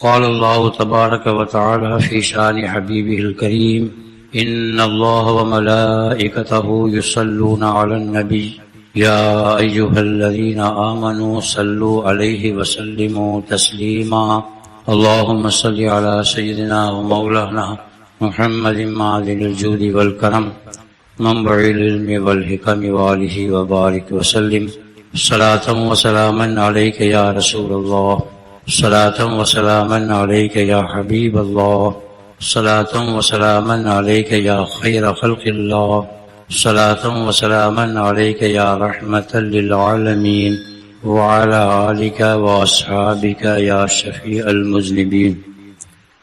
قال الله تبارك وتعالى في شان حبيبه الكريم إن الله وملائكته يصلون على النبي يا أيها الذين آمنوا صلوا عليه وسلموا تسليما اللهم صل على سيدنا ومولانا محمد معدن الجود والكرم منبع العلم والحكم وآله وبارك وسلم صلاة وسلاما عليك يا رسول الله صلاة وسلام عليك يا حبيب الله صلاة وسلام عليك يا خير خلق الله صلاة وسلاما عليك يا رحمة للعالمين وعلى آلك وأصحابك يا شفيع المذنبين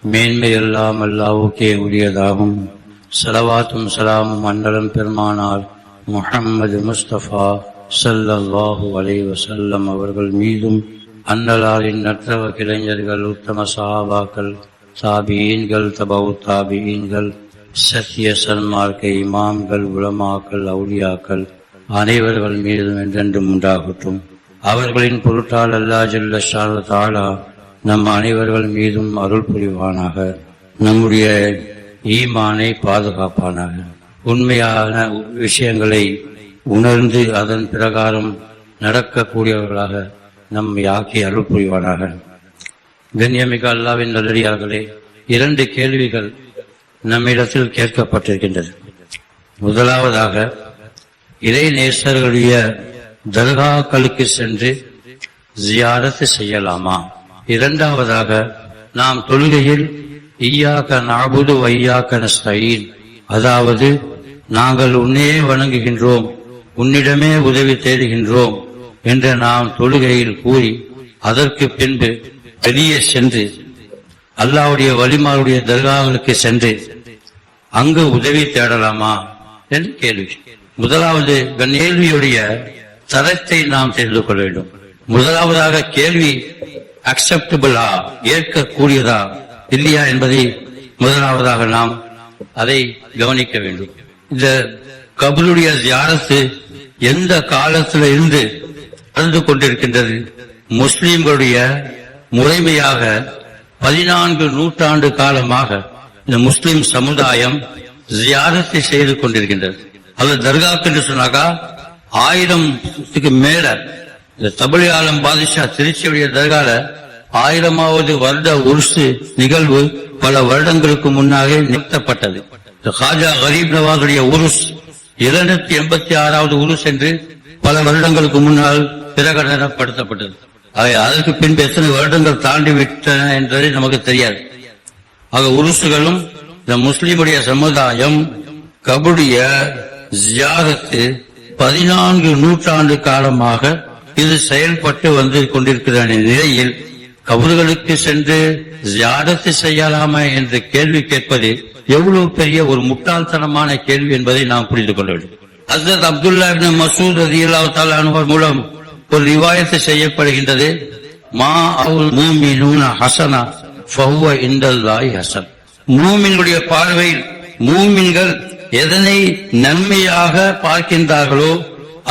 مین میں اللہ، ملاؤ کے اولی ادا صلواتم سلام منڈلم پرمانار محمد مصطفیٰ صلی اللہ علیہ وسلم، ورگل میدم அன்னலாரின் நற்றவ கிளைஞர்கள் உத்தம சாபாக்கள் தாபியீன்கள் தபவு தாபியீன்கள் சத்திய சன்மார்க்க இமாம்கள் உலமாக்கள் அவுளியாக்கள் அனைவர்கள் மீதும் என்றென்றும் உண்டாகட்டும். அவர்களின் பொருட்டால் அல்லா ஜல்ல தாலா நம் அனைவர்கள் மீதும் அருள் புரிவானாக. நம்முடைய ஈமானை பாதுகாப்பானாக. உண்மையான விஷயங்களை உணர்ந்து அதன் பிரகாரம் நடக்கக்கூடியவர்களாக நம்மை ஆக்கி அருள் புரிவானாக. கண்ணியமிக அல்லாவின் நல்லடியார்களே இரண்டு கேள்விகள் நம்மிடத்தில் கேட்கப்பட்டிருக்கின்றது. முதலாவதாக இறை நேசர்களுடைய தர்காக்களுக்கு சென்று ஜியாரத்து செய்யலாமா? இரண்டாவதாக நாம் தொழுகையில் ஈயாக்க நாபுது வையாக்க நஸ்தீன் அதாவது நாங்கள் உன்னையே வணங்குகின்றோம் உன்னிடமே உதவி தேடுகின்றோம் என்று நாம் தொழுகையில் கூறி அதற்கு பின்பு வெளியே சென்று அல்லாவுடைய வலிமாருடைய தர்காவுக்கு சென்று அங்கு உதவி தேடலாமா என்று கேள்வி. முதலாவது கேள்வியுடைய தரத்தை நாம் தெரிந்து கொள்ள வேண்டும். முதலாவதாக கேள்வி அக்செப்டபிளா ஏற்கக்கூடியதா இல்லையா என்பதை முதலாவதாக நாம் அதை கவனிக்க வேண்டும். இந்த கபருடைய ஜியாரத்து எந்த காலத்துல இருந்து நடந்து கொண்டிருக்கின்றது. முஸ்லிம்களுடைய முறைமையாக பதினான்கு நூற்றாண்டு காலமாக இந்த முஸ்லிம் சமுதாயம் ஜியாரத்தை செய்து கொண்டிருக்கின்றது. அது தர்காக்கு என்று சொன்னாக்கா ஆயிரத்துக்கு மேல இந்த தபலி ஆலம் பாதிஷா திருச்சியுடைய தர்கால ஆயிரமாவது வருட உருசு நிகழ்வு பல வருடங்களுக்கு முன்னாக நிறுத்தப்பட்டது ஹாஜா கரீப் நவாஸுடைய உருஸ் இருநூத்தி எண்பத்தி ஆறாவது உருஸ் என்று பல வருடங்களுக்கு முன்னால் பிரகடனப்படுத்தப்பட்டது அவை அதற்கு பின்பு எத்தனை வருடங்கள் தாண்டி விட்டன என்பதை நமக்கு தெரியாது. ஆக உருசுகளும் இந்த முஸ்லிமுடைய சமுதாயம் கபுடைய ஜியாகத்து பதினான்கு நூற்றாண்டு காலமாக இது செயல்பட்டு வந்து கொண்டிருக்கிற நிலையில் கபறுகளுக்கு சென்று ஜியாரத்து செய்யலாமா என்று கேள்வி கேட்பது எவ்வளவு பெரிய ஒரு முட்டாள்தனமான கேள்வி என்பதை நாம் புரிந்து கொள்ள வேண்டும். ஹசரத் அப்துல்லா மசூத் அதி தஆலா மூலம் ஒரு ரிவாயத்து செய்யப்படுகின்றது. மா அவுல் மூமினூன ஹசனா ஃபஹுவ இந்தல்லாஹி ஹசன். மூமின்களுடைய பார்வையில் மூமின்கள் எதனை நன்மையாக பார்க்கின்றார்களோ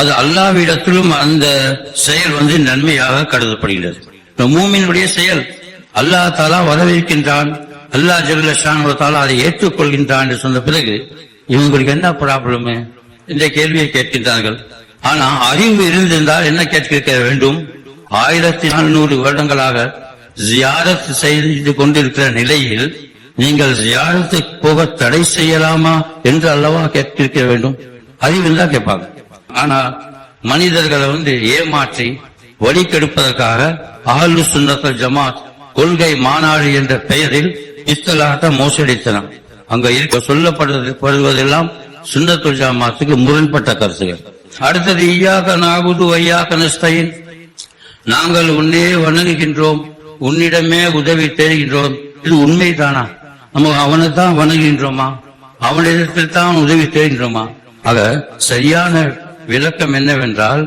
அது அல்லாவிடத்திலும் அந்த செயல் வந்து நன்மையாக கருதப்படுகிறது இந்த மூமினுடைய செயல் அல்லாஹ் தாலா வரவேற்கின்றான் அல்லாஹ் ஜல்லஷான் தாலா அதை ஏற்றுக்கொள்கின்றான் என்று சொன்ன பிறகு இவங்களுக்கு என்ன ப்ராப்ளம் இந்த கேள்வியை கேட்கின்றார்கள். ஆனா அறிவு இருந்திருந்தால் என்ன கேட்க வேண்டும்? ஆயிரத்தி நானூறு வருடங்களாக ஜியாரத் செய்து கொண்டிருக்கிற நிலையில் நீங்கள் ஜியாரத்தை போக தடை செய்யலாமா என்று அல்லவா கேட்டிருக்க வேண்டும்? அறிவு தான் கேட்பாங்க. ஆனா மனிதர்களை வந்து ஏமாற்றி வழி கெடுப்பதற்காக ஆளு சுன்னத்தல் ஜமாத் கொள்கை மாநாடு என்ற பெயரில் இஸ்தலாட்ட மோசடித்தனர். அங்க இருக்க சொல்லப்படுவதெல்லாம் சுன்னத்துல் ஜமாத்துக்கு முரண்பட்ட கருத்துகள். அடுத்தது ஈயாக நாகுது ஐயாக நஸ்தையின் நாங்கள் உன்னே வணங்குகின்றோம் உன்னிடமே உதவி தேடுகின்றோம். இது உண்மைதானா? நம்ம அவனை தான் வணங்குகின்றோமா அவனிடத்தில் தான் உதவி தேடுகின்றோமா? ஆக சரியான விளக்கம் என்னவென்றால்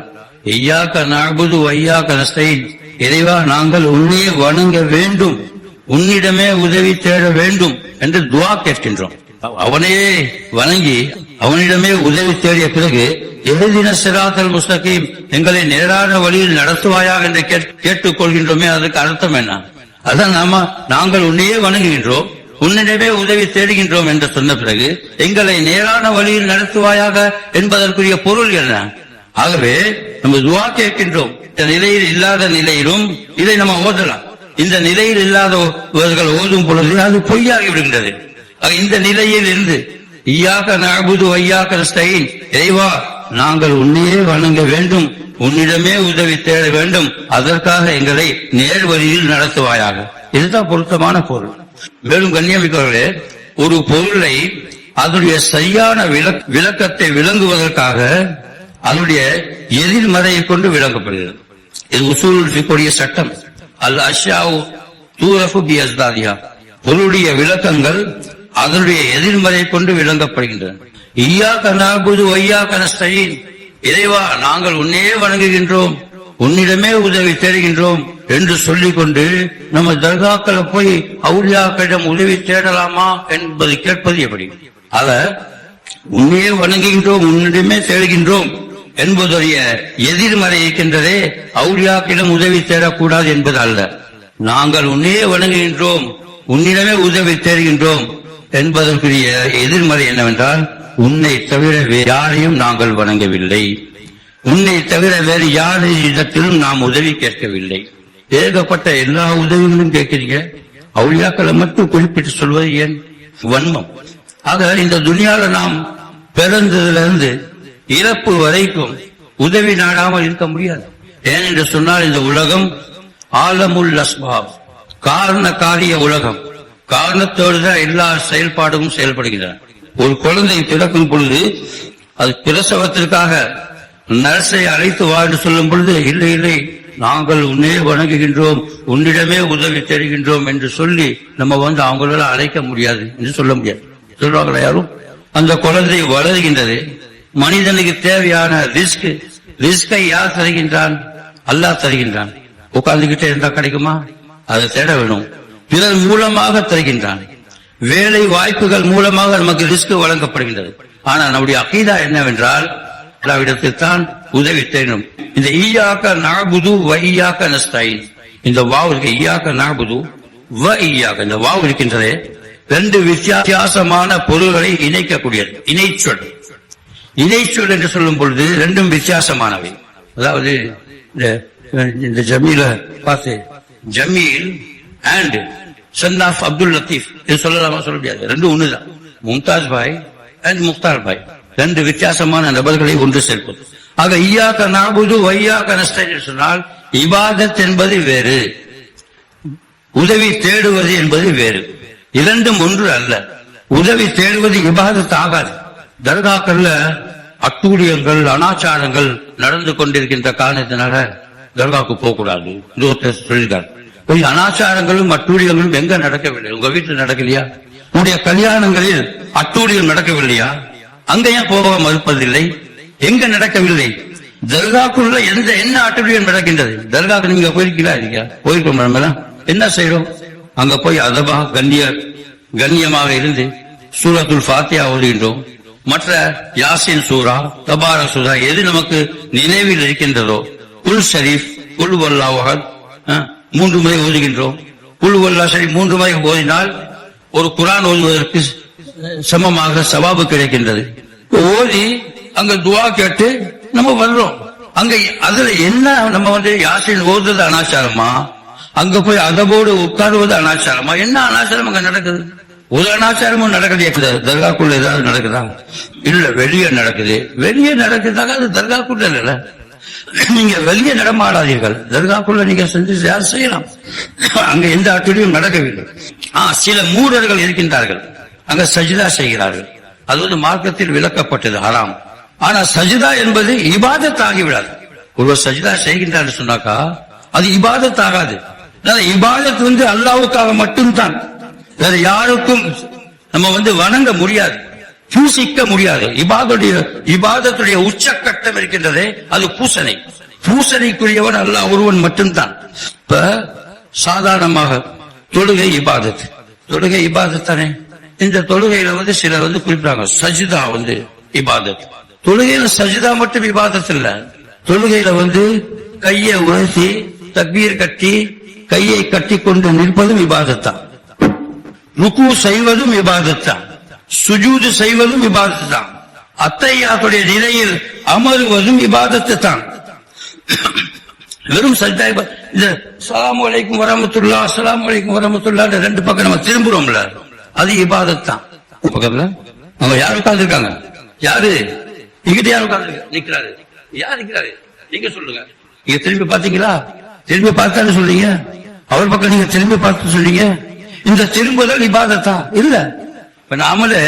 ஐயாக்க நாகுது வையாக்க நஸ்தையின் இறைவா நாங்கள் உன்னே வணங்க வேண்டும் உன்னிடமே உதவி தேட வேண்டும் என்று துவா கேட்கின்றோம். அவனையே வணங்கி அவனிடமே உதவி தேடிய பிறகு எழுதின சிராத்தல் முஸ்தகீம் எங்களை நேரான வழியில் நடத்துவாயாக என்று கேட்- கேட்டுக் கொள்கின்றோமே அதற்கு அர்த்தம் என்ன? அதான் நாம நாங்கள் உன்னையே வணங்குகின்றோம் உன்னிடமே உதவி தேடுகின்றோம் என்று சொன்ன பிறகு எங்களை நேரான வழியில் நடத்துவாயாக என்பதற்குரிய பொருள் என்ன? ஆகவே நம்ம துவா கேட்கின்றோம் இந்த நிலையில் இல்லாத நிலையிலும் இதை நம்ம ஓதலாம். இந்த நிலையில் இல்லாதவர்கள் ஓதும் பொழுது அது பொய்யாகி விடுகின்றது. இந்த நிலையில் இருந்து ஐயாக நபுது ஐயாக நஸ்தஈன் இறைவா நாங்கள் உன்னையே வணங்க வேண்டும். உன்னிடமே உதவி தேட வேண்டும். அதற்காக எங்களை நேர் வழியில் நடத்துவாயாக. இதுதான் பொருத்தமான பொருள். மேலும் கண்ணியமிக்கவர்களே ஒரு பொருளை அதனுடைய சரியான விளக்- விளக்கத்தை விளங்குவதற்காக அதனுடைய எதிர்மறையை கொண்டு விளங்கப்படுகிறது. இது உசூல் சட்டம். அல் அஷ்யாவு தூரகு பி அஸ்தாதியா பொருளுடைய விளக்கங்கள் அதனுடைய எதிர்மறை கொண்டு விளங்கப்படுகின்றன. ஐயா கனாபுது ஐயா கனஸ்தயின் இறைவா நாங்கள் உன்னே வணங்குகின்றோம். உன்னிடமே உதவி தேடுகின்றோம் என்று சொல்லிக் கொண்டு நம்ம தர்காக்களை போய் அவுளியாக்களிடம் உதவி தேடலாமா என்பது கேட்பது எப்படி? அத உன்னையே வணங்குகின்றோம் உன்னிடமே தேடுகின்றோம் என்பதுடைய எதிர்மறை இருக்கின்றதே அவுளியாக்களிடம் உதவி தேடக்கூடாது என்பது அல்ல. நாங்கள் உன்னே வணங்குகின்றோம் உன்னிடமே உதவி தேடுகின்றோம் என்பதற்குரிய எதிர்மறை என்னவென்றால் உன்னை தவிர வேறு யாரையும் நாங்கள் வணங்கவில்லை. உன்னை தவிர வேறு யாரிடத்திலும் நாம் உதவி கேட்கவில்லை. ஏகப்பட்ட எல்லா உதவிகளும் கேட்கிறீங்க. அவுளியாக்களை மட்டும் குறிப்பிட்டு சொல்வது ஏன்? வன்மம். ஆக இந்த துனியால நாம் பிறந்ததுல இருந்து இறப்பு வரைக்கும் உதவி நாடாமல் இருக்க முடியாது. ஏனென்று சொன்னால் இந்த உலகம் ஆலமுல் அஸ்பாப் காரண காரிய உலகம். காரணத்தோடு தான் எல்லா செயல்பாடும் செயல்படுகின்றன. ஒரு குழந்தை பிறக்கும் பொழுது அது பிரசவத்திற்காக நர்ஸை அழைத்து வா என்று சொல்லும் பொழுது இல்லை இல்லை நாங்கள் உன்னே வணங்குகின்றோம் உன்னிடமே உதவி தருகின்றோம் என்று சொல்லி நம்ம வந்து அவங்களால அழைக்க முடியாது என்று சொல்ல முடியாது. சொல்றாங்களா யாரும்? அந்த குழந்தை வளர்கின்றது. மனிதனுக்கு தேவையான ரிஸ்க் ரிஸ்கை யார் தருகின்றான்? அல்லாஹ் தருகின்றான். உட்கார்ந்துகிட்டே இருந்தா கிடைக்குமா? அதை தேட வேணும். பிறர் மூலமாக தருகின்றான். வேலை வாய்ப்புகள் மூலமாக நமக்கு ரிஸ்க் வழங்கப்படுகின்றது. ஆனால் நம்முடைய அகீதா என்னவென்றால் அல்லாவிடத்தில் தான் உதவி தேடும். இந்த ஈயாக்க நாபுது வையாக்க நஸ்தாயின். இந்த வாவு இருக்கு ஈயாக்க நாபுது வ ஈயாக்க. இந்த வாவு இருக்கின்றதே ரெண்டு வித்தியாசமான பொருள்களை இணைக்கக்கூடியது. இணைச்சொல். இணைச்சொல் என்று சொல்லும் பொழுது ரெண்டும் வித்தியாசமானவை. அதாவது இந்த இந்த ஜமீல பார்த்து Jameel and son of Abdul Latheef இது சொல்லலாமா சொல்ல முடியாது. ரெண்டு ஒண்ணுதான். மும்தாஜ் பாய் அண்ட் முக்தார் பாய் ரெண்டு வித்தியாசமான நபர்களை ஒன்று சேர்ப்பது. ஆக ஐயாக்க நாபுது வையாக்க நஷ்டம் சொன்னால் இபாதத் என்பது வேறு. உதவி தேடுவது என்பது வேறு. இரண்டும் ஒன்று அல்ல. உதவி தேடுவது இபாதத் ஆகாது. தர்காக்கள்ல அட்டூழியங்கள் அனாச்சாரங்கள் நடந்து கொண்டிருக்கின்ற காரணத்தினால தர்காவுக்கு போகக்கூடாது. இது ஒருத்தர் சொல்லியிருக்கார் போய் அனாச்சாரங்களும் அட்டூழியங்களும் எங்க நடக்கவில்லை? உங்க வீட்டில் நடக்கலையா? உங்களுடைய கல்யாணங்களில் அட்டூழியம் நடக்கவில்லையா? அங்க ஏன் போக மறுப்பதில்லை எங்க நடக்கவில்லை? தர்காக்குள்ள எந்த என்ன அட்டூழியம் நடக்கின்றது? தர்காக்கு நீங்க போயிருக்கீங்களா இல்லையா? போயிருக்கோம் மேடம். என்ன செய்யறோம் அங்க போய் அதபா கண்ணிய கண்ணியமாக இருந்து சூரத்துல் ஃபாத்தியா ஓதுகின்றோம். மற்ற யாசின் சூரா தபார சூரா எது நமக்கு நினைவில் இருக்கின்றதோ? உல் ஷரீஃப் உல் வல்லாஹத் மூன்று முறை ஓதுகின்றோம். குழுவல்லா சரி மூன்று முறை ஓதினால் ஒரு குரான் ஓதுவதற்கு சமமாக சவாபு கிடைக்கின்றது. ஓதி அங்க துவா கேட்டு நம்ம வர்றோம். அங்க அதுல என்ன நம்ம வந்து யாசின் ஓதுறது அனாச்சாரமா? அங்க போய் அதவோடு உட்காருவது அனாச்சாரமா? என்ன அனாச்சாரம் அங்க நடக்குது? ஒரு அனாச்சாரமும் நடக்கலையே தர்காக்குள்ள ஏதாவது நடக்குதா? இல்ல வெளியே நடக்குது. வெளியே நடக்குதாக அது தர்காக்குள்ள இல்லை. நீங்க வெளியே நடமாடாதீர்கள். தர்காக்குள்ள நீங்க செஞ்சு யார் செய்யலாம். அங்க எந்த அட்டுடியும் நடக்கவில்லை. ஆஹ் சில மூடர்கள் இருக்கின்றார்கள். அங்க சஜிதா செய்கிறார்கள். அது வந்து மார்க்கத்தில் விளக்கப்பட்டது ஹராம். ஆனா சஜிதா என்பது இபாதத் ஆகிவிடாது. ஒருவர் சஜிதா செய்கின்றார் சொன்னாக்கா அது இபாதத் ஆகாது. இபாதத் வந்து அல்லாவுக்காக மட்டும்தான். வேற யாருக்கும் நம்ம வந்து வணங்க முடியாது. பூசிக்க முடியாது. இபாதுடைய இபாதத்துடைய உச்சக்கட்டம் இருக்கின்றதே அது பூசணை. பூசணைக்குரியவன் அல்ல ஒருவன் மட்டும்தான். இப்ப சாதாரணமாக தொழுகை இபாதத் தொழுகை இபாதத் தானே? இந்த தொழுகையில வந்து சிலர் வந்து குறிப்பிட்டாங்க சஜிதா வந்து இபாதத் தொழுகையில சஜிதா மட்டும் இபாதத் இல்ல. தொழுகையில வந்து கையை உயர்த்தி தக்பீர் கட்டி கையை கட்டி கொண்டு நிற்பதும் இபாதத்தான். ருக்கு செய்வதும் இபாதத்தான். சுஜூது செய்வதும் இபாதத்தான் அத்தையாத்துடைய நிலையில் அமருவதும் இபாதத்து தான் வெறும் சஜ்தா இந்த சலாம் அலைக்கும் வரமத்துல்லா அஸ்ஸலாமு அலைக்கும் வரமத்துல்லா ரெண்டு பக்கம் நம்ம திரும்புறோம்ல அது இபாதத் தான் பக்கத்துல? அவங்க யார் உட்கார்ந்து இருக்காங்க யாரு? இங்கிட்ட யார் உட்கார்ந்து நிக்கிறாரு. யார் நிக்கிறாரு? நீங்க சொல்லுங்க. நீங்க திரும்பி பாத்தீங்களா திரும்பி பார்த்தாலும் சொல்றீங்க? அவர் பக்கம் நீங்க திரும்பி பார்த்து சொல்றீங்க? இந்த திரும்புதல் இபாதத்தா? இல்ல. இப்ப நாமளே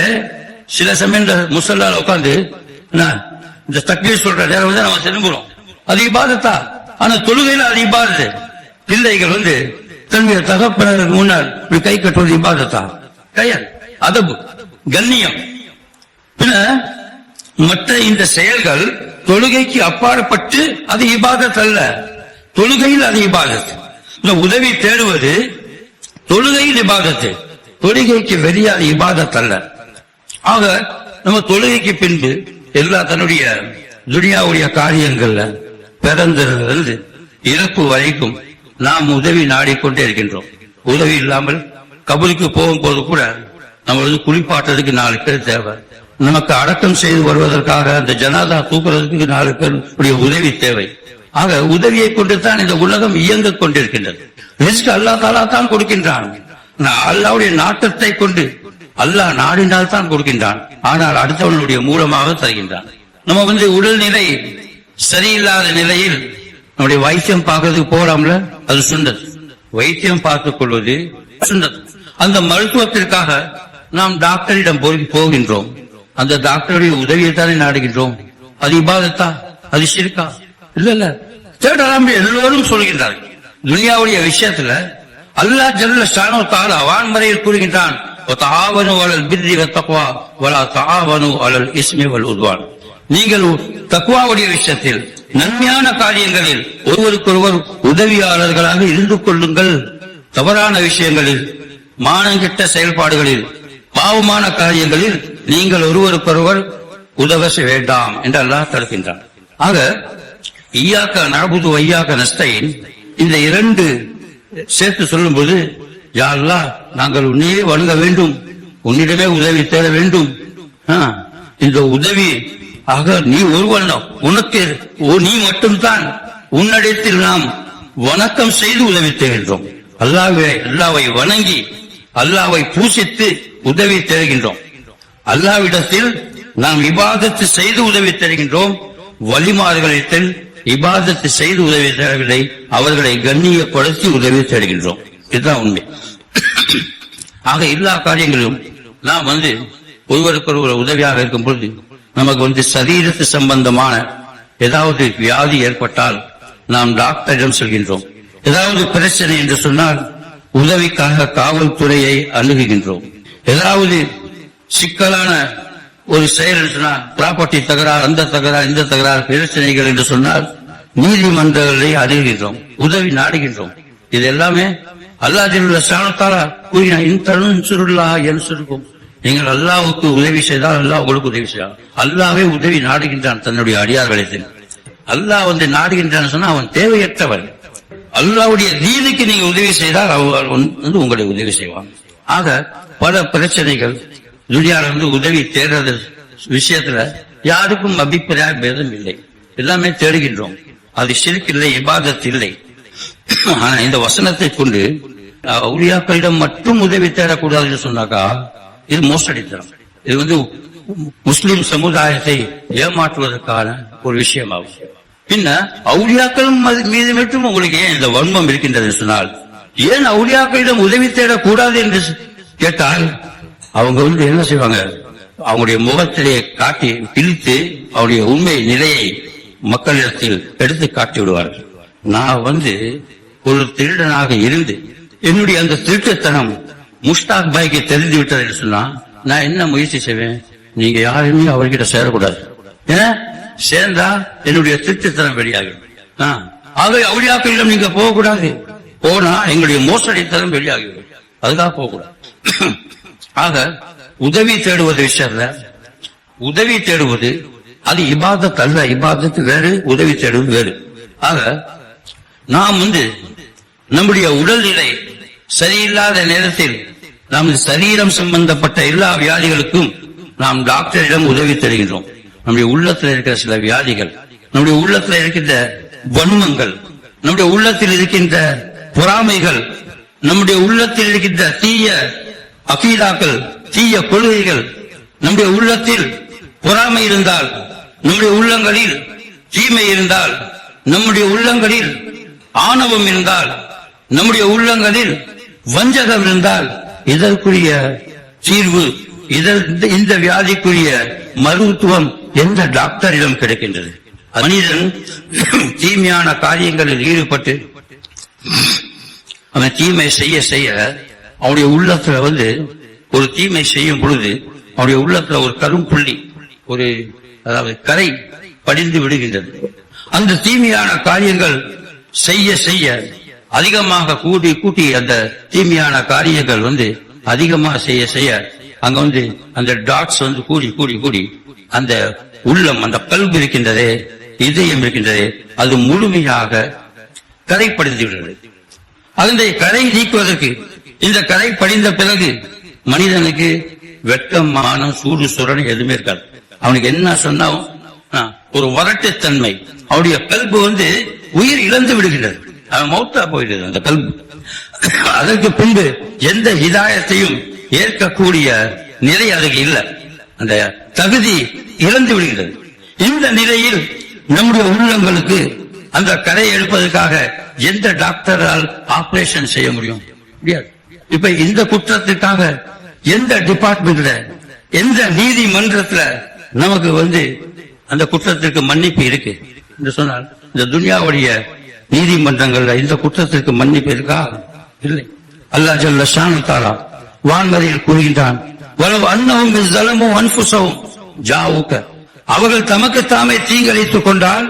சில சமயம் இந்த முசல்லால உட்காந்து என்ன, இந்த தக்பீர் சொல்ற நேரம் வந்து நம்ம திரும்புறோம். அது இபாதத்தா? ஆனா தொழுகையில அது இபாதத்து. பிள்ளைகள் வந்து தன்னுடைய தகப்பனருக்கு முன்னால் இப்படி கை கட்டுவது இபாதத்தா? கையல் அதபு கண்ணியம். பின்ன மற்ற இந்த செயல்கள் தொழுகைக்கு அப்பாற்பட்டு அது இபாதத் அல்ல தொழுகையில் அது இபாதத் இந்த உதவி தேடுவது தொழுகையில் இபாதத்து. தொழுகைக்கு வெறியாது அது இபாதத் அல்ல. ஆக நம்ம தொழுகைக்கு பின்பு எல்லா தன்னுடைய துனியாவுடைய காரியங்கள்ல பிறந்திருந்து இறப்பு வரைக்கும் நாம் உதவி நாடிக்கொண்டே இருக்கின்றோம். உதவி இல்லாமல் கபலுக்கு போகும்போது கூட நம்மளது குளிப்பாட்டுறதுக்கு நாலு பேர் தேவை. நமக்கு அடக்கம் செய்து வருவதற்காக அந்த ஜனாதா தூக்குறதுக்கு நாலு பேருடைய உதவி தேவை. ஆக உதவியை கொண்டு தான் இந்த உலகம் இயங்கிக் கொண்டிருக்கின்றது. ரிஸ்க் அல்லா தாலா தான் கொடுக்கின்றான். அல்லாவுடைய நாட்டத்தை கொண்டு அல்லாஹ் நாடினால் தான் கொடுக்கின்றான். ஆனால் அடுத்தவனுடைய மூலமாக தருகின்றான். நம்ம வந்து உடல்நிலை சரியில்லாத நிலையில் நம்முடைய வைத்தியம் பார்க்கறதுக்கு போறாம்ல? அது சுந்தர் வைத்தியம் பார்த்துக் கொள்வது சுந்தர் அந்த மருத்துவத்திற்காக நாம் டாக்டரிடம் போய் போகின்றோம். அந்த டாக்டருடைய உதவியை தானே நாடுகின்றோம். அது இபாதத்தா? அது சிறுக்கா இல்ல இல்ல தேடலாம் எல்லோரும் சொல்கின்றார்கள். துனியாவுடைய விஷயத்துல அல்லாஹ் ஜல்ல ஷானோ தாலா வான்மறையில் கூறுகின்றான் இஸ்மி நீங்கள் தக்குவாவுடைய விஷயத்தில் நன்மையான காரியங்களில் ஒருவருக்கொருவர் உதவியாளர்களாக இருந்து கொள்ளுங்கள். தவறான விஷயங்களில் மானங்கிட்ட செயல்பாடுகளில் பாவமான காரியங்களில் நீங்கள் ஒருவருக்கொருவர் உதவ வேண்டாம் என்று அல்லாஹ் தடுக்கின்றான் ஆக ஈயாக்க நரபுது வையாக்க நஸ்தையின் இந்த இரண்டு சேர்த்து சொல்லும்போது யா நாங்கள் உன்னையே வணங்க வேண்டும். உன்னிடமே உதவி தேட வேண்டும். ஆ, இந்த உதவி ஆக நீ ஒருவன் உனக்கு ஓ, நீ மட்டும்தான். உன்னிடத்தில் நாம் வணக்கம் செய்து உதவி தேடுகின்றோம் அல்லாவே அல்லாவை வணங்கி அல்லாவை பூசித்து உதவி தேடுகின்றோம். அல்லாவிடத்தில் நாம் விவாதத்து செய்து உதவி தருகின்றோம் வழிமாறுகளிடத்தில் இபாதத்தை செய்து உதவி தரவில்லை அவர்களை கண்ணியப்படுத்தி உதவி தேடுகின்றோம். இதுதான் உண்மை. ஆக எல்லா காரியங்களிலும் நாம் வந்து ஒருவருக்கு ஒருவர் உதவியாக இருக்கும் பொழுது நமக்கு வந்து சரீரத்து சம்பந்தமான ஏதாவது வியாதி ஏற்பட்டால் நாம் டாக்டரிடம் செல்கின்றோம். ஏதாவது பிரச்சனை என்று சொன்னால் உதவிக்காக காவல்துறையை அணுகுகின்றோம். ஏதாவது சிக்கலான ஒரு செயல் சொன்னால் ப்ராப்பர்ட்டி தகராறு அந்த தகராறு இந்த தகராறு பிரச்சனைகள் என்று சொன்னால் நீதிமன்றங்களை அணுகுகின்றோம் உதவி நாடுகின்றோம். இது எல்லாமே அல்லாஹ் சாணத்தாரா கூறின இன்தனும் சுருளா என் சுருக்கும் நீங்கள் அல்லாவுக்கு உதவி செய்தால் அல்லாஹ் உங்களுக்கு உதவி செய்தால் அல்லாவே உதவி நாடுகின்றான் தன்னுடைய அடியார்களிடத்தில். அல்லாஹ் வந்து நாடுகின்றான் சொன்னா அவன் தேவையற்றவன். அல்லாவுடைய தீனுக்கு நீங்க உதவி செய்தால் அவன் வந்து உங்களை உதவி செய்வான். ஆக பல பிரச்சனைகள் துனியார் வந்து உதவி தேடுறது விஷயத்துல யாருக்கும் அபிப்பிராய பேதம் இல்லை. எல்லாமே தேடுகின்றோம். அது ஷிர்க் இல்லை இபாதத் இல்லை. ஆனா இந்த வசனத்தை கொண்டு அஹ், மட்டும் உதவி தேடக்கூடாது என்று சொன்னாக்கா இது மோசடித்தனம். இது வந்து முஸ்லிம் சமுதாயத்தை ஏமாற்றுவதற்கான ஒரு விஷயமாகும். பின்ன அவுலியாக்களும் மீது மட்டும் உங்களுக்கு ஏன் இந்த வன்மம் இருக்கின்றது சொன்னால் ஏன் அவுலியாக்களிடம் உதவி தேடக்கூடாது என்று கேட்டால் அவங்க வந்து என்ன செய்வாங்க? அவங்களுடைய முகத்திலே காட்டி பிரித்து அவருடைய உண்மை நிலையை மக்களிடத்தில் எடுத்து காட்டி விடுவார்கள். நான் வந்து ஒரு திருடனாக இருந்து என்னுடைய அந்த திருட்டுத்தனம் முஷ்டாக் பாய்க்கு தெரிந்து விட்டது என்று சொன்னா நான் என்ன முயற்சி செய்வேன்? நீங்க யாருமே அவர்கிட்ட சேரக்கூடாது. ஏன் சேர்ந்தா என்னுடைய திருட்டுத்தனம் வெளியாகும். ஆகவே அவுளியாக்களிடம் நீங்க போகக்கூடாது. போனா எங்களுடைய மோசடித்தனம் வெளியாகிவிடும். அதுக்காக போகக்கூடாது. ஆக உதவி தேடுவது விஷயம்ல உதவி தேடுவது அது இபாதத் அல்ல இபாதத்து வேறு உதவி தேடுவது வேறு. ஆக நாம் வந்து நம்முடைய உடல்நிலை சரியில்லாத நேரத்தில் நமது சரீரம் சம்பந்தப்பட்ட எல்லா வியாதிகளுக்கும் நாம் டாக்டரிடம் உதவி தருகின்றோம் நம்முடைய உள்ளத்தில் இருக்கிற சில வியாதிகள் நம்முடைய உள்ளத்தில் இருக்கின்ற வன்மங்கள் நம்முடைய உள்ளத்தில் இருக்கின்ற பொறாமைகள் நம்முடைய உள்ளத்தில் இருக்கின்ற தீய அகீதாக்கள் தீய கொள்கைகள் நம்முடைய உள்ளத்தில் பொறாமை இருந்தால் நம்முடைய உள்ளங்களில் தீமை இருந்தால் நம்முடைய உள்ளங்களில் ஆணவம் இருந்தால் நம்முடைய உள்ளங்களில் வஞ்சகம் இருந்தால் இதற்குரிய தீர்வு இந்த வியாதிக்குரிய மருத்துவம் எந்த டாக்டரிடம் கிடைக்கின்றது. மனிதன் தீமையான காரியங்களில் ஈடுபட்டு அவன் தீமை செய்ய செய்ய அவனுடைய உள்ளத்துல வந்து ஒரு தீமை செய்யும் பொழுது அவனுடைய உள்ளத்துல ஒரு கரும்புள்ளி ஒரு அதாவது கரை படிந்து விடுகின்றது. அந்த தீமையான காரியங்கள் செய்ய செய்ய அதிகமாக கூட்டி கூட்டி அந்த தீமையான காரியங்கள் வந்து அதிகமாக செய்ய செய்ய அங்க வந்து அந்த டாட்ஸ் வந்து கூடி கூடி கூடி அந்த உள்ளம் அந்த கல்வி இருக்கின்றதே இதயம் இருக்கின்றதே அது முழுமையாக கரைப்படுத்தி விடுகிறது. அந்த கரை நீக்குவதற்கு இந்த கரை படிந்த பிறகு மனிதனுக்கு வெட்கம் மானம் சூடு சுரணி எதுவுமே இருக்காது. அவனுக்கு என்ன சொன்னாலும் ஒரு வரட்டுத்தன்மை. அவனுடைய கல்பு வந்து உயிர் இழந்து விடுகிறது அவன் மௌத்தா போயிடுது அந்த கல்பு. அதற்கு பின்பு எந்த இதாயத்தையும் ஏற்கக்கூடிய நிலை அதுக்கு இல்லை. அந்த தகுதி இழந்து விடுகிறது இந்த நிலையில் நம்முடைய உள்ளங்களுக்கு அந்த கரை எடுப்பதற்காக எந்த டாக்டரால் ஆபரேஷன் செய்ய முடியும்? முடியாது. இப்ப இந்த குற்றத்திற்காக எந்த டிபார்ட்மெண்ட்ல எந்த நீதிமன்றத்துல நமக்கு வந்து அந்த குற்றத்திற்கு மன்னிப்பு இருக்கு? என்று சொன்னால் இந்த துனியாவுடைய நீதிமன்றங்கள்ல இந்த குற்றத்திற்கு மன்னிப்பு இருக்கா? இல்லை. அல்லாஹ் ஜல்ல ஷானு வான்மதியில் வான்மறையில் கூறுகின்றான் அன்னவும் அன்புசவும் ஜாவுக்க அவர்கள் தமக்கு தாமே தீங்களித்துக் கொண்டால்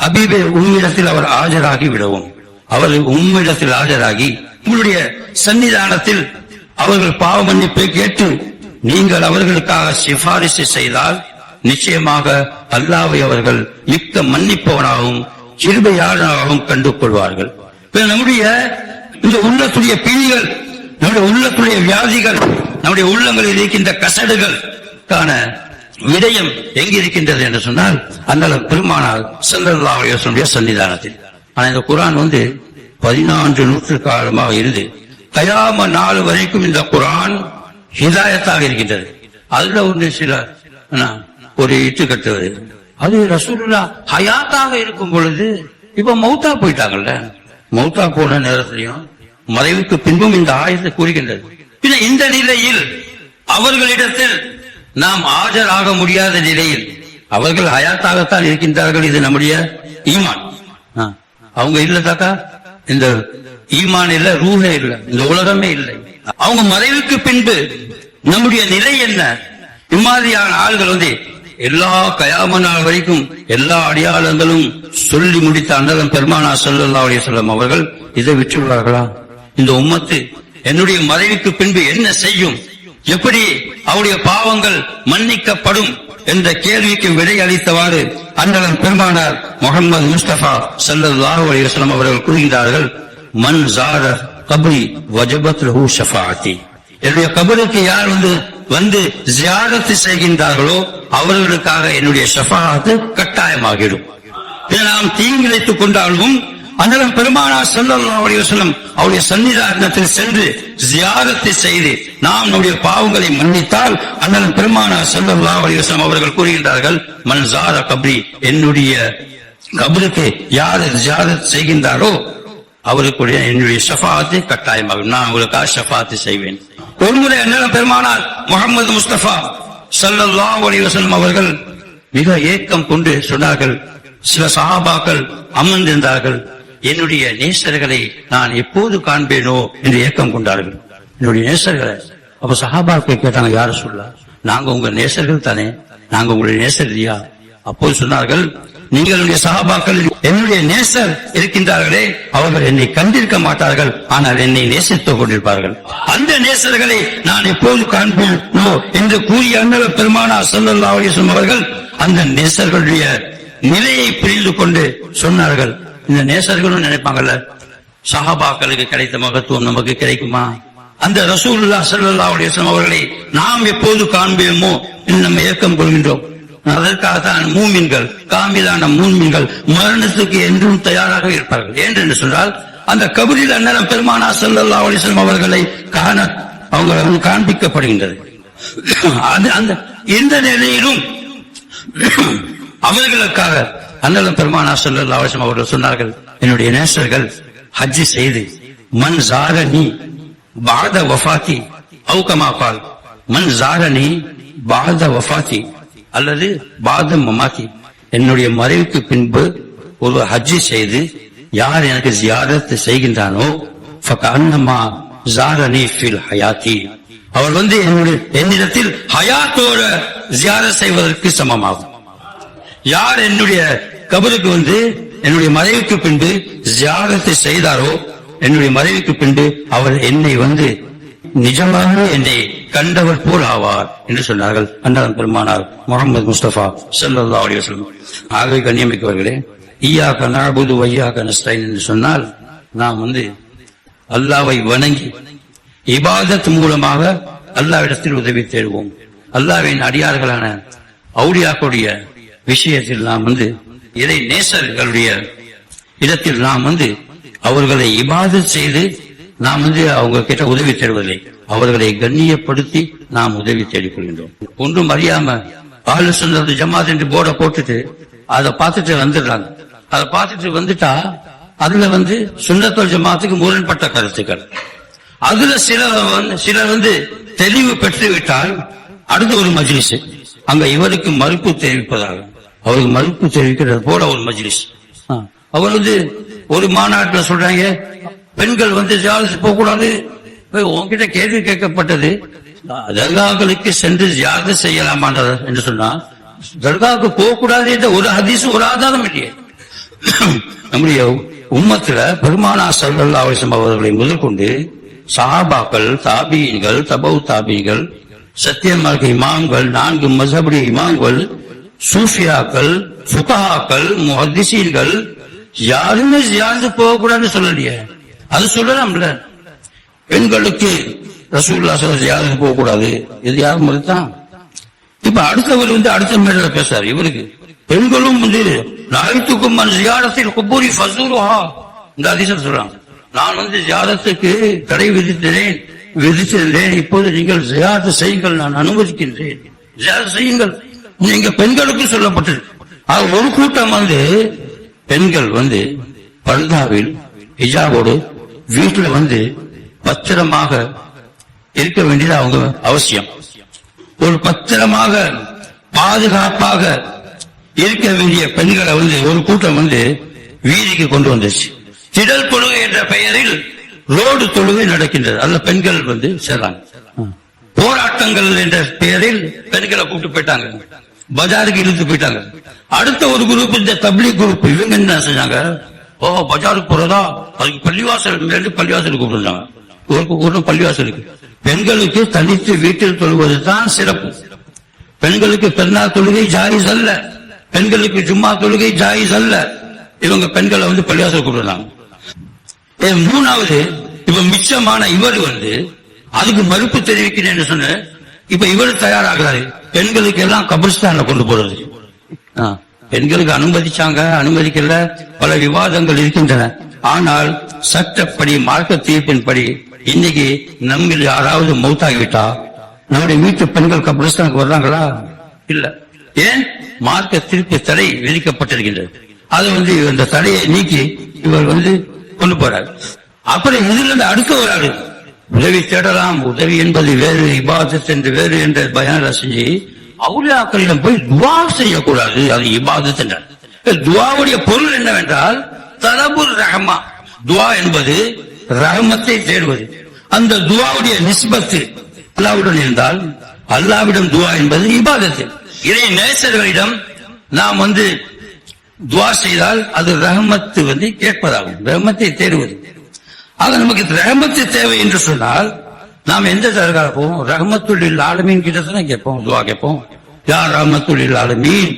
ஹபீபே உம்மிடத்தில் அவர் ஆஜராகி விடவும். அவர் உம்மிடத்தில் ஆஜராகி உங்களுடைய சன்னிதானத்தில் அவர்கள் பாவ மன்னிப்பை கேட்டு நீங்கள் அவர்களுக்காக சிபாரிசு செய்தால் நிச்சயமாக அல்லாவை அவர்கள் மிக்க மன்னிப்பவனாகவும் கிருபையாளனாகவும் கண்டு கொள்வார்கள் நம்முடைய இந்த உள்ளத்துடைய பிணிகள் நம்முடைய உள்ளத்துடைய வியாதிகள் நம்முடைய உள்ளங்களில் இருக்கின்ற கசடுகள் காண விடயம் எங்கு இருக்கின்றது என்று சொன்னால் அந்த பெருமானார் செல்லல்லாவுடைய சன்னிதானத்தில். ஆனா இந்த குரான் வந்து பதினான்கு நூற்று காலமாக இருந்து கயாம நாள் வரைக்கும் இந்த குரான் ஹிதாயத்தாக இருக்கின்றது. அதுல ஒன்று சில ஒரு இட்டு கட்டுவது. அது ரசூலுல்லா ஹயாத்தாக இருக்கும் பொழுது இப்ப மௌத்தா போயிட்டாங்கல்ல? மௌத்தா போன நேரத்திலையும் மறைவுக்கு பின்பும் இந்த ஆயத்தை கூறுகின்றது. பின்ன இந்த நிலையில் அவர்களிடத்தில் நாம் ஆஜராக முடியாத நிலையில் அவர்கள் ஹயாத்தாகத்தான் இருக்கின்றார்கள் இது நம்முடைய ஈமான். அவங்க இல்லதாக்கா இந்த ஈமான் இல்ல ரூஹே இல்ல இந்த உலகமே இல்லை. அவங்க மறைவுக்கு பின்பு நம்முடைய நிலை என்ன? இம்மாதிரியான ஆள்கள் வந்து எல்லா கயாம நாள் வரைக்கும் எல்லா அடையாளங்களும் சொல்லி முடித்த அன்னதம் பெருமானா சல்லல்லா சொல்லம் அவர்கள் இதை விற்றுள்ளார்களா இந்த உம்மத்து என்னுடைய மறைவுக்கு பின்பு என்ன செய்யும்? எப்படி அவருடைய பாவங்கள் மன்னிக்கப்படும்? என்ற கேள்விக்கு விடை அளித்தவாறு அண்ணன் பெருமானார் முகமது முஸ்தபா சல்லல்லாஹு அலைஹி அவர்கள் கூறுகிறார்கள் மண் ஜார கபரி வஜபத் என்னுடைய கபருக்கு யார் வந்து வந்து ஜியாரத்து செய்கின்றார்களோ அவர்களுக்காக என்னுடைய ஷஃபாஅத்து கட்டாயமாகிடும் நாம் தீங்கிழைத்துக் கொண்டாலும் அண்ணன் பெருமானார் ஸல்லல்லாஹு சொல்லும் அவருடைய சன்னிதானத்தில் சென்று ஜியாரத்தை செய்து நாம் நம்முடைய பாவங்களை மன்னித்தால் அண்ணன் பெருமானார் செல்லல்லா அலைஹி அவர்கள் கூறுகின்றார்கள் மன் ஜார கப்ரி என்னுடைய கபருக்கு யார் ஜியாரத் செய்கின்றாரோ அவருக்குடைய என்னுடைய ஷஃபாத்து கட்டாயமாகும். நான் உங்களுக்காக ஷஃபாத்து செய்வேன். ஒருமுறை அண்ணன் பெருமானார் முகமது முஸ்தபா ஸல்லல்லாஹு அலைஹி அவர்கள் மிக ஏக்கம் கொண்டு சொன்னார்கள். சில சகாபாக்கள் அமர்ந்திருந்தார்கள். என்னுடைய நேசர்களை நான் எப்போது காண்பேனோ என்று ஏக்கம் கொண்டார்கள். என்னுடைய நேசர்களை அப்ப சஹாபாக்கள் கேட்டாங்க யாரு சொல்ல நாங்க உங்க நேசர்கள் தானே. நாங்க உங்களுடைய நேசர் இல்லையா? அப்போது சொன்னார்கள் நீங்களுடைய சகாபாக்கள் என்னுடைய நேசர் இருக்கின்றார்களே. அவர்கள் என்னை கண்டிருக்க மாட்டார்கள். ஆனால் என்னை நேசித்துக் கொண்டிருப்பார்கள். அந்த நேசர்களை நான் எப்போது காண்பேனோ என்று கூறிய அண்ணல பெருமானா சொல்லல்லா அவர்கள் அந்த நேசர்களுடைய நிலையை புரிந்து கொண்டு சொன்னார்கள். இந்த நேசர்களும் நினைப்பாங்கல்ல? சஹாபாக்களுக்கு கிடைத்த மகத்துவம் நமக்கு கிடைக்குமா? அந்த ரசூல்லா ஸல்லல்லாஹு அலைஹி அவர்களை நாம் எப்போது காண்போமோ என்று நம்ம ஏக்கம் கொள்கின்றோம். அதற்காகத்தான் மூமின்கள் காமிலான மூமின்கள் மரணத்துக்கு என்றும் தயாராக இருப்பார்கள். ஏன் என்று சொன்னால் அந்த கபரில் அந்நேரம் பெருமானா சல்லா அலிஸ்லாம் அவர்களை காண அவங்க காண்பிக்கப்படுகின்றது. அது அந்த எந்த நிலையிலும் அவர்களுக்காக அண்ணலம் பெருமானா ஸல்லல்லாஹு அவசியம் அவர்கள் சொன்னார்கள் என்னுடைய நேசர்கள் ஹஜ்ஜி செய்து மண் ஜாரனி பாத வஃபாத்தி அவுகமா கால் மண் ஜாரனி பாத வஃபாத்தி அல்லது பாத மமாத்தி. என்னுடைய மறைவுக்கு பின்பு ஒரு ஹஜ்ஜி செய்து யார் எனக்கு ஜியாரத் செய்கின்றானோ ஃபகஅன்னமா ஜாரனி ஃபில் ஹயாத்தி. அவர் வந்து என்னுடைய என்னிடத்தில் ஹயாத்தோட ஜியாரத் செய்வதற்கு சமமாகும். யார் என்னுடைய கபருக்கு வந்து என்னுடைய மறைவுக்கு பின்பு ஜியாகத்தை செய்தாரோ என்னுடைய மறைவுக்கு பின்பு அவர் என்னை வந்து நிஜமாக என்னை கண்டவர் போல் ஆவார் என்று சொன்னார்கள். அண்ணன் பெருமானார் முகமது முஸ்தபா சல்லா அலி வஸல்லம். ஆகவே கண்ணியமிக்கவர்களே ஈயாக்க நஅபுது வையாக்க கனஸ்டைன் என்று சொன்னால் நாம் வந்து அல்லாவை வணங்கி இபாதத் மூலமாக அல்லாவிடத்தில் உதவி தேடுவோம். அல்லாவின் அடியார்களான அவுடியாக்குடைய விஷயத்தில் நாம் வந்து இறை நேசர்களுடைய இடத்தில் நாம் வந்து அவர்களை இபாது செய்து நாம் வந்து அவங்க கிட்ட உதவி தேடுவதில்லை அவர்களை கண்ணியப்படுத்தி நாம் உதவி தேடிக் கொள்கின்றோம் ஒன்றும் அறியாம பாலு சொன்னது ஜமாத் என்று போர்டை போட்டுட்டு அதை பார்த்துட்டு வந்துடுறாங்க. அதை பார்த்துட்டு வந்துட்டா அதுல வந்து சுண்ணத்தோல் ஜமாத்துக்கு முரண்பட்ட கருத்துக்கள். அதுல சில வந்து சிலர் வந்து தெளிவு பெற்று விட்டால் அடுத்த ஒரு மஜ்லிஸ். அங்க இவருக்கு மறுப்பு தெரிவிப்பதாகும் அவருக்கு மறுப்பு தெரிவிக்கிறது. போல ஒரு மஜ்லிஸ். அவர் வந்து ஒரு மாநாட்டுல சொல்றாங்க பெண்கள் வந்து ஜியாரத்து போக கூடாது போய் உன்கிட்ட கேள்வி கேட்கப்பட்டது. தர்காக்களுக்கு சென்று ஜியாரத்து செய்யலாமான்றது என்று சொன்னா தர்காவுக்கு போக கூடாது என்ற ஒரு ஹதீஸ் ஒரு ஆதாரம் இல்லையே. நம்முடைய உம்மத்துல பெருமானா சல்லல்லா அலிஸ்லாம் அவர்களை முதற்கொண்டு சஹாபாக்கள் தாபீன்கள் தபவு தாபீன்கள் சத்தியமார்க்க இமாம்கள் நான்கு மசபடி இமாம்கள் சூஃபியாக்கள் சுகஹாக்கள் முஹதிசீன்கள் யாருமே ஜியாரத்து போகக்கூடாதுன்னு சொல்லலையே. அது சொல்லலாம்ல. பெண்களுக்கு ரசூல்லா சொல்ல ஜியாரத்து போகக்கூடாது. இது யாரும் மறுத்தான் இப்ப அடுத்தவர் வந்து அடுத்த மேடல பேசுறாரு. இவருக்கு பெண்களும் வந்து நாய்த்துக்கும் ஜியாரத்தில் குப்பூரி ஃபசூருஹா. இந்த அதிசயம் சொல்றாங்க. நான் வந்து ஜியாரத்துக்கு தடை விதித்தேன் விதித்திருந்தேன். இப்போது நீங்கள் ஜியாரத்து செய்யுங்கள் நான் அனுமதிக்கின்றேன். ஜியாரத்து செய்யுங்கள். நீங்க பெண்களுக்கு சொல்லப்பட்டது. ஒரு கூட்டம் வந்து பெண்கள் வந்து பர்தாவில் ஹிஜாபோடு வீட்டுல வந்து பத்திரமாக இருக்க வேண்டியது அவங்க அவசியம். ஒரு பத்திரமாக பாதுகாப்பாக இருக்க வேண்டிய பெண்களை வந்து ஒரு கூட்டம் வந்து வீதிக்கு கொண்டு வந்துச்சு திடல் தொழுகை என்ற பெயரில் ரோடு தொழுகை நடக்கின்றது. அதுல பெண்கள் வந்து சேர்றாங்க. போராட்டங்கள் என்ற பெயரில் பெண்களை கூப்பிட்டு போயிட்டாங்க. பஜாருக்கு இழுத்து போயிட்டாங்க. அடுத்த ஒரு குரூப் இந்த தபிலி குரூப் இவங்க என்ன செஞ்சாங்க ஓ பஜாருக்கு போறதா? அதுக்கு பள்ளிவாசல் பள்ளிவாசல் கூப்பிட்டுருந்தாங்க. ஒரு கூட்டம் பள்ளிவாசலுக்கு. பெண்களுக்கு தனித்து வீட்டில் தொழுவது தான் சிறப்பு. பெண்களுக்கு பெருநாள் தொழுகை ஜாயிஸ் அல்ல. பெண்களுக்கு ஜும்மா தொழுகை ஜாயிஸ் அல்ல. இவங்க பெண்களை வந்து பள்ளிவாசல் கூப்பிடுறாங்க மூணாவது இப்ப மிச்சமான இவர் வந்து அதுக்கு மறுப்பு தெரிவிக்கிறேன்னு சொன்ன இப்ப இவர் தயாராகிறாரு. பெண்களுக்கு எல்லாம் கபிரிஸ்தான்ல கொண்டு போறது. பெண்களுக்கு அனுமதிச்சாங்க அனுமதிக்கல பல விவாதங்கள் இருக்கின்றன. ஆனால் சட்டப்படி மார்க்க தீர்ப்பின்படி இன்னைக்கு நம்மில் யாராவது மௌத்தாகிவிட்டா? நம்முடைய வீட்டு பெண்கள் கபிரிஸ்தானுக்கு வர்றாங்களா? இல்ல. ஏன்? மார்க்க தீர்ப்பு தடை விதிக்கப்பட்டிருக்கின்றது. அது வந்து இந்த தடையை நீக்கி இவர் வந்து கொண்டு போறாரு. அப்புறம் இதுல இருந்து அடுத்த ஒரு உதவி தேடலாம். உதவி என்பது வேறு இபாதத் என்று வேறு என்ற பயான செஞ்சு அவுலியாக்களிடம் போய் துவா செய்யக்கூடாது. அது இபாதத் என்றார். துவாவுடைய பொருள் என்னவென்றால் தலபுர் ரஹமா. துவா என்பது ரஹமத்தை தேடுவது. அந்த துவாவுடைய நிஸ்பத்து அல்லாவுடன் இருந்தால் அல்லாவிடம் துவா என்பது இபாதத்து. இதை நேசர்களிடம் நாம் வந்து துவா செய்தால் அது ரஹமத்து வந்து கேட்பதாகும். ரஹமத்தை தேடுவது. ஆக நமக்கு ரஹமத்து தேவை என்று சொன்னால் நாம் எந்த தர்கால போவோம்? ரஹமத்துள்ளில் ஆலமீன் கிட்ட தான் கேட்போம் துவா கேட்போம். யார் ரஹமத்துள்ளில் ஆலமீன்?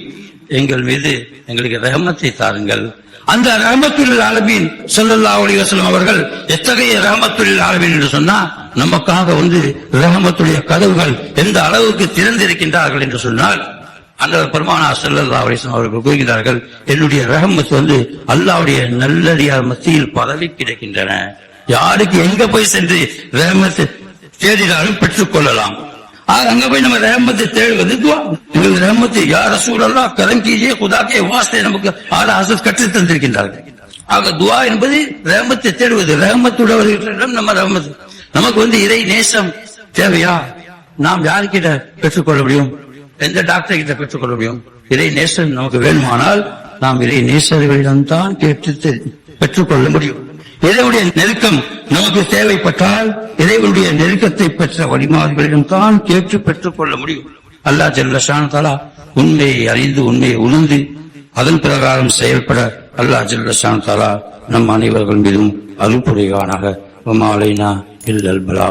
எங்கள் மீது எங்களுக்கு ரஹமத்தை தாருங்கள். அந்த ரஹமத்துல் ஆலமீன் சொல்லல்லா அலிவாசலம் அவர்கள் எத்தகைய ரஹமத்துல் ஆலமீன் என்று சொன்னா நமக்காக வந்து ரஹமத்துடைய கதவுகள் எந்த அளவுக்கு திறந்திருக்கின்றார்கள் என்று சொன்னால் அந்த பெருமானா செல்லல்லா அலைஹி அவர்கள் கூறுகிறார்கள் என்னுடைய ரஹமத் வந்து அல்லாவுடைய நல்லடியார் மத்தியில் பரவி கிடைக்கின்றன. யாருக்கு எங்க போய் சென்று ரேமத்தை தேடினாலும் பெற்றுக் கொள்ளலாம். ஆக அங்க போய் நம்ம ரேமத்தை தேடுவது துவா. எங்களுக்கு ரஹமத்தை யார் ரசூலல்லா கரம் குதாக்கே வாஸ்தே நமக்கு ஆட ஆசத் கற்றுத் தந்திருக்கின்றார்கள். ஆக துவா என்பது ரேமத்தை தேடுவது ரேமத்துடவர்களிடம் நம்ம ரேமத்து நமக்கு வந்து இறை நேசம் தேவையா? நாம் யாருக்கிட்ட பெற்றுக்கொள்ள முடியும்? எந்த டாக்டர் கிட்ட பெற்றுக்கொள்ள முடியும்? இறை நேசம் நமக்கு வேணுமானால் நாம் இறை நேசர்களிடம் தான் கேட்டு பெற்றுக்கொள்ள முடியும். இறைவனுடைய நெருக்கம் நமக்கு தேவைப்பட்டால் இறைவனுடைய நெருக்கத்தை பெற்ற வழிமாறுகளிடம் தான் கேட்டு பெற்றுக் கொள்ள முடியும். அல்லாஹ் ஜல்லஷான் தாலா உண்மையை அறிந்து உண்மையை உணர்ந்து அதன் பிரகாரம் செயல்பட அல்லாஹ் ஜல்லஷான் தாலா நம் அனைவர்கள் மீதும் அருள் புரிவானாக மாலைனா இல்லல் பலா.